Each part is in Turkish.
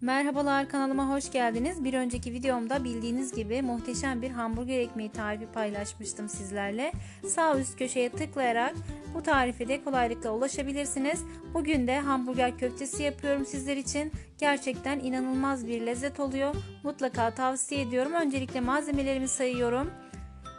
Merhabalar kanalıma hoş geldiniz. Bir önceki videomda bildiğiniz gibi muhteşem bir hamburger ekmeği tarifi paylaşmıştım sizlerle. Sağ üst köşeye tıklayarak bu tarife de kolaylıkla ulaşabilirsiniz. Bugün de hamburger köftesi yapıyorum sizler için. Gerçekten inanılmaz bir lezzet oluyor. Mutlaka tavsiye ediyorum. Öncelikle malzemelerimi sayıyorum.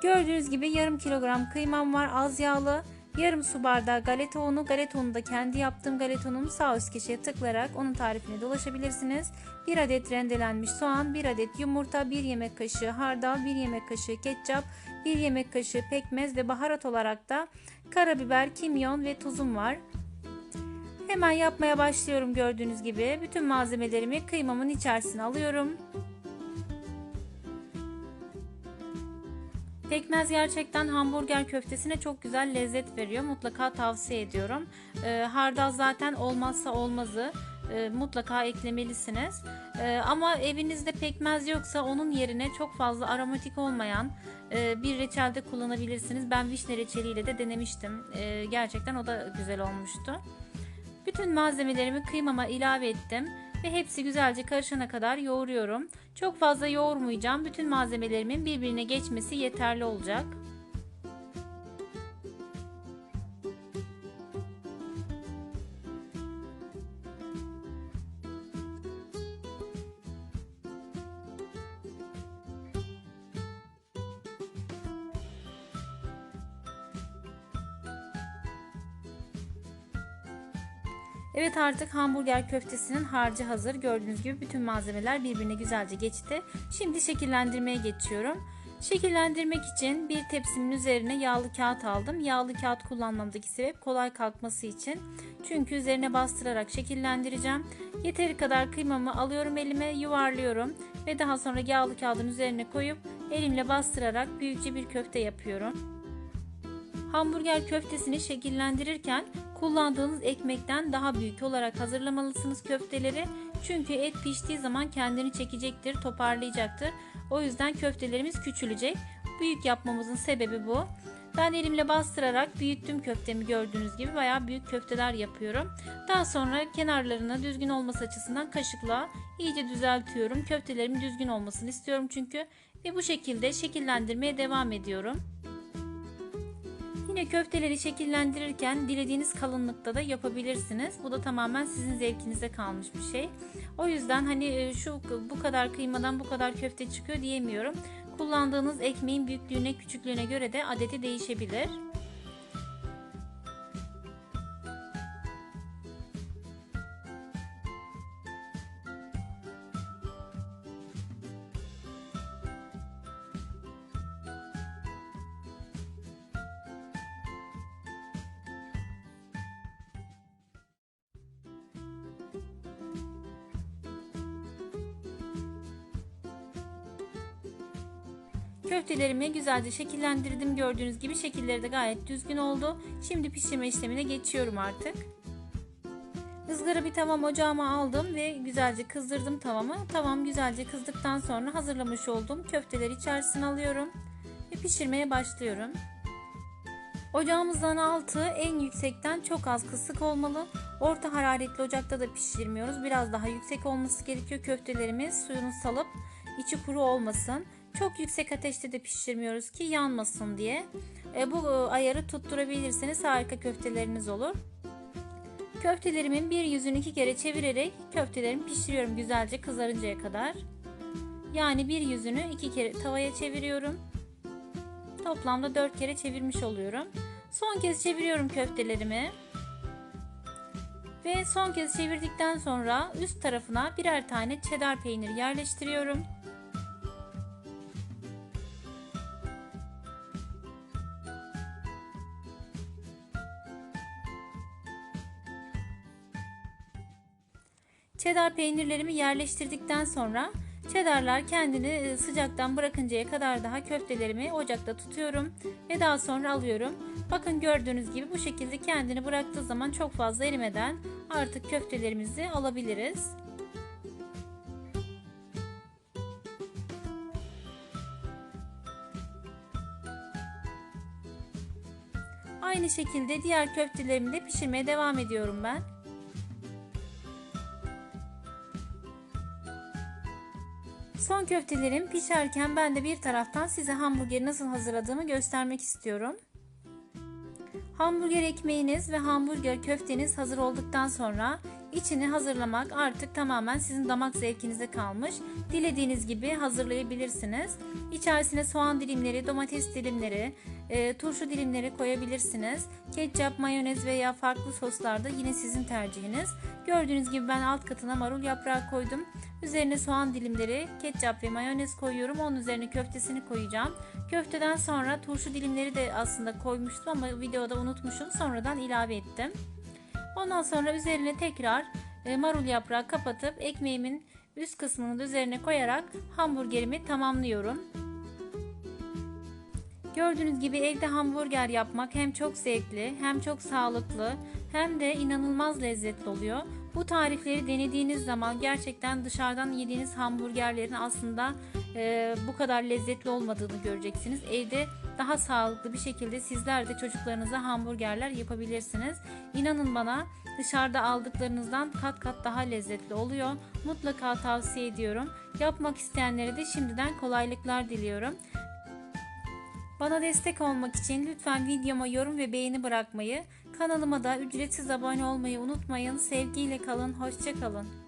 Gördüğünüz gibi yarım kilogram kıymam var az yağlı. Yarım su bardağı galeta unu. Galeta unu da kendi yaptığım galeta unumu sağ üst köşeye tıklayarak onun tarifine de ulaşabilirsiniz. 1 adet rendelenmiş soğan, 1 adet yumurta, 1 yemek kaşığı hardal, 1 yemek kaşığı ketçap, 1 yemek kaşığı pekmez ve baharat olarak da karabiber, kimyon ve tuzum var. Hemen yapmaya başlıyorum gördüğünüz gibi. Bütün malzemelerimi kıymamın içerisine alıyorum. Pekmez gerçekten hamburger köftesine çok güzel lezzet veriyor. Mutlaka tavsiye ediyorum. E, hardal zaten olmazsa olmazı. E, mutlaka eklemelisiniz. E, ama evinizde pekmez yoksa onun yerine çok fazla aromatik olmayan e, bir reçel de kullanabilirsiniz. Ben vişne reçeliyle de denemiştim. E, gerçekten o da güzel olmuştu. Bütün malzemelerimi kıymama ilave ettim ve hepsi güzelce karışana kadar yoğuruyorum. Çok fazla yoğurmayacağım. Bütün malzemelerimin birbirine geçmesi yeterli olacak. Evet artık hamburger köftesinin harcı hazır. Gördüğünüz gibi bütün malzemeler birbirine güzelce geçti. Şimdi şekillendirmeye geçiyorum. Şekillendirmek için bir tepsimin üzerine yağlı kağıt aldım. Yağlı kağıt kullanmamdaki sebep kolay kalkması için. Çünkü üzerine bastırarak şekillendireceğim. Yeteri kadar kıymamı alıyorum elime, yuvarlıyorum ve daha sonra yağlı kağıdın üzerine koyup elimle bastırarak büyükçe bir köfte yapıyorum. Hamburger köftesini şekillendirirken kullandığınız ekmekten daha büyük olarak hazırlamalısınız köfteleri. Çünkü et piştiği zaman kendini çekecektir, toparlayacaktır. O yüzden köftelerimiz küçülecek. Büyük yapmamızın sebebi bu. Ben elimle bastırarak büyüttüm köftemi gördüğünüz gibi bayağı büyük köfteler yapıyorum. Daha sonra kenarlarına düzgün olması açısından kaşıkla iyice düzeltiyorum. Köftelerimin düzgün olmasını istiyorum çünkü. Ve bu şekilde şekillendirmeye devam ediyorum. Yine köfteleri şekillendirirken dilediğiniz kalınlıkta da yapabilirsiniz. Bu da tamamen sizin zevkinize kalmış bir şey. O yüzden hani şu bu kadar kıymadan bu kadar köfte çıkıyor diyemiyorum. Kullandığınız ekmeğin büyüklüğüne küçüklüğüne göre de adeti değişebilir. Köftelerimi güzelce şekillendirdim. Gördüğünüz gibi şekilleri de gayet düzgün oldu. Şimdi pişirme işlemine geçiyorum artık. Izgara bir tavam ocağıma aldım ve güzelce kızdırdım tavamı. Tavam güzelce kızdıktan sonra hazırlamış olduğum köfteleri içerisine alıyorum ve pişirmeye başlıyorum. Ocağımızdan altı en yüksekten çok az kısık olmalı. Orta hararetli ocakta da pişirmiyoruz. Biraz daha yüksek olması gerekiyor. Köftelerimiz suyunu salıp içi kuru olmasın. Çok yüksek ateşte de pişirmiyoruz ki yanmasın diye. E, bu e, ayarı tutturabilirseniz harika köfteleriniz olur. Köftelerimin bir yüzünü iki kere çevirerek köftelerimi pişiriyorum güzelce kızarıncaya kadar. Yani bir yüzünü iki kere tavaya çeviriyorum. Toplamda dört kere çevirmiş oluyorum. Son kez çeviriyorum köftelerimi. Ve son kez çevirdikten sonra üst tarafına birer tane cheddar peynir yerleştiriyorum. Cheddar peynirlerimi yerleştirdikten sonra cheddarlar kendini sıcaktan bırakıncaya kadar daha köftelerimi ocakta tutuyorum ve daha sonra alıyorum. Bakın gördüğünüz gibi bu şekilde kendini bıraktığı zaman çok fazla erimeden artık köftelerimizi alabiliriz. Aynı şekilde diğer köftelerimi de pişirmeye devam ediyorum ben. Son köftelerim pişerken ben de bir taraftan size hamburgeri nasıl hazırladığımı göstermek istiyorum. Hamburger ekmeğiniz ve hamburger köfteniz hazır olduktan sonra içini hazırlamak artık tamamen sizin damak zevkinize kalmış. Dilediğiniz gibi hazırlayabilirsiniz. İçerisine soğan dilimleri, domates dilimleri, e, turşu dilimleri koyabilirsiniz. Ketçap, mayonez veya farklı soslar da yine sizin tercihiniz. Gördüğünüz gibi ben alt katına marul yaprağı koydum. Üzerine soğan dilimleri, ketçap ve mayonez koyuyorum. Onun üzerine köftesini koyacağım. Köfteden sonra turşu dilimleri de aslında koymuştum ama videoda unutmuşum. Sonradan ilave ettim. Ondan sonra üzerine tekrar e, marul yaprağı kapatıp ekmeğimin üst kısmını da üzerine koyarak hamburgerimi tamamlıyorum. Gördüğünüz gibi evde hamburger yapmak hem çok zevkli, hem çok sağlıklı, hem de inanılmaz lezzetli oluyor. Bu tarifleri denediğiniz zaman gerçekten dışarıdan yediğiniz hamburgerlerin aslında e, bu kadar lezzetli olmadığını göreceksiniz. Evde daha sağlıklı bir şekilde sizler de çocuklarınıza hamburgerler yapabilirsiniz. İnanın bana dışarıda aldıklarınızdan kat kat daha lezzetli oluyor. Mutlaka tavsiye ediyorum. Yapmak isteyenlere de şimdiden kolaylıklar diliyorum. Bana destek olmak için lütfen videoma yorum ve beğeni bırakmayı, kanalıma da ücretsiz abone olmayı unutmayın. Sevgiyle kalın, hoşça kalın.